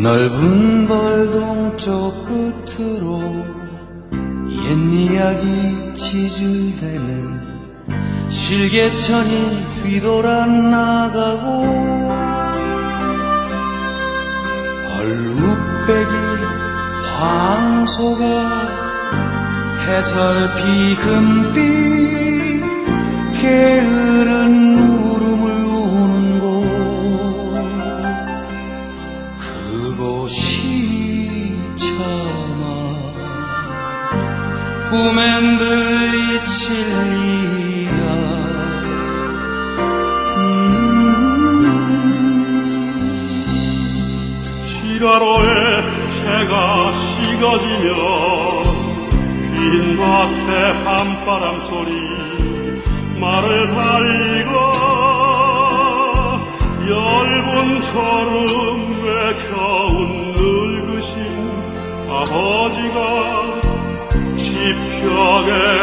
넓은 벌동 쪽 끝으로 옛 이야기 지줄대는 실개천이 휘돌아 나가고 얼룩배기 황소가 해설피 금빛 게으른 울음을 우는 곳. 그곳이 참아 꿈엔 들리칠 리야. 지라로에 새가 식어지면 빈 밭에 밤바람 소리 말을 달리고 열분처럼 외켜운 늙으신 아버지가 지평에로